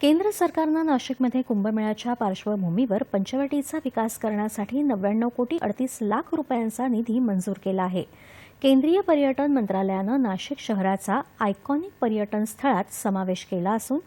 केंद्र सरकारनं नाशिकमध्ये कुंभमेळ्याच्या पार्श्वभूमीवर पंचवटीचा विकास करण्यासाठी नव्याण्णव कोटी अडतीस लाख रुपयांचा निधी मंजूर केला आहे. केंद्रीय पर्यटन मंत्रालयानं नाशिक शहराचा आयकॉनिक पर्यटन स्थळात समावेश केला असून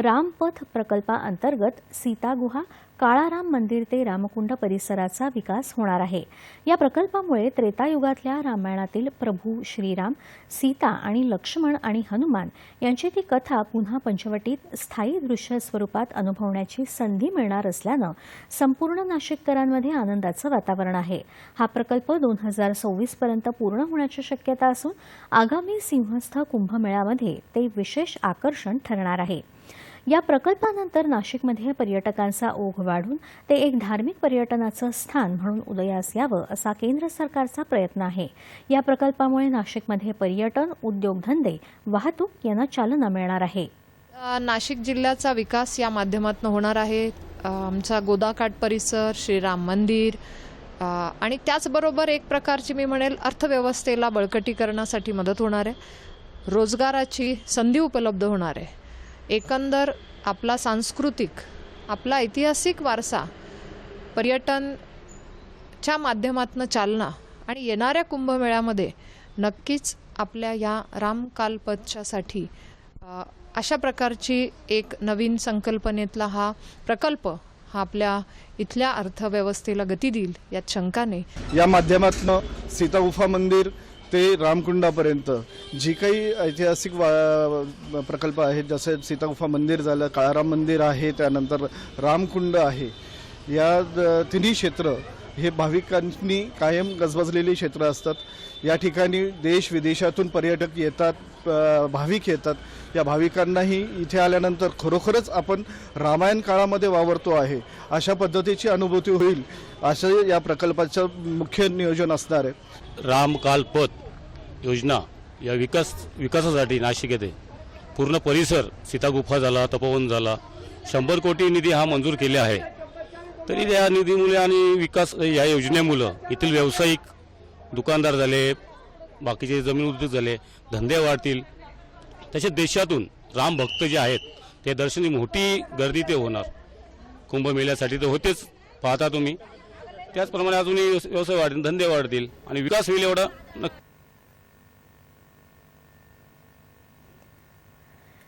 रामपथ प्रकल्पाअंतर्गत सीतागुहा काळाराम मंदिर ते रामकुंड परिसराचा विकास होणार आहे. या प्रकल्पामुळे त्रेतायुगातल्या रामायणातील प्रभू श्रीराम सीता आणि लक्ष्मण आणि हनुमान यांची ती कथा पुन्हा पंचवटीत स्थायी दृश्य स्वरूपात अनुभवण्याची संधी मिळणार असल्यानं संपूर्ण नाशिककरांमध्ये आनंदाचं वातावरण आहे. हा प्रकल्प दोन हजार सव्वीस पर्यंत पूर्ण होण्याची शक्यता असून आगामी सिंहस्थ कुंभमेळ्यामध्ये ते विशेष आकर्षण ठरणार आहे. या प्रकल्पानंतर नाशिकमध्ये पर्यटकांचा ओघ वाढून ते एक धार्मिक पर्यटनाचं स्थान म्हणून उदयास यावं असा केंद्र सरकारचा प्रयत्न आहे. या प्रकल्पामुळे नाशिकमध्ये पर्यटन उद्योगधंदे वाहतूक यांना चालना मिळणार आहे. नाशिक जिल्ह्याचा विकास या माध्यमातून होणार आहे. आमचा गोदाकाठ परिसर श्रीराम मंदिर आणि त्याचबरोबर एक प्रकारची मी म्हणेल अर्थव्यवस्थेला बळकटीकरणासाठी मदत होणार आहे. रोजगाराची संधी उपलब्ध होणार आहे. एकंदर आपला सांस्कृतिक आपला ऐतिहासिक वारसा पर्यटनच्या माध्यमातून चालना आणि येणाऱ्या कुंभमेळ्यामध्ये नक्कीच आपल्या या रामकालपथच्यासाठी अशा प्रकारची एक नवीन संकल्पनेतला हा प्रकल्प हा आपल्या इथल्या अर्थव्यवस्थेला गती देईल यात शंकाने या माध्यमातनं सीतागुफा मंदिर ते रामकुंडापर्यंत. जी काही ऐतिहासिक वा प्रकल्प आहेत जसं सीतागुफा मंदिर झालं काळाराम मंदिर आहे त्यानंतर रामकुंड आहे. या द- तिन्ही क्षेत्र हे भाविकांनी कायम गजबजलेली क्षेत्र असतात. या ठिकाणी देश विदेशातून पर्यटक येतात भाविक येतात. या भाविकांनाही इथे आल्यानंतर खरोखरच आपण रामायण काळामध्ये वावरतो आहे अशा पद्धतीची अनुभूती होईल असं या प्रकल्पाचं मुख्य नियोजन असणार आहे. रामकालपथ योजना या विकास विकासासाठी नाशिक येथे पूर्ण परिसर सीतागुफा झाला तपोवन झाला. शंभर कोटी निधी हा मंजूर केला आहे. तरी या निधीमुळे आणि विकास या योजनेमुळं येथील व्यावसायिक दुकानदार झाले बाकीचे जमीन उद्योग झाले धंदे वाढतील. तसेच देशातून राम भक्त जे आहेत ते दर्शनी मोठी गर्दी ते होणार. कुंभमेळ्यासाठी तर होतेच पाहता तुम्ही. त्याचप्रमाणे अजूनही व्यवसाय वाढतील धंदे वाढतील आणि विकास होईल एवढा नक्की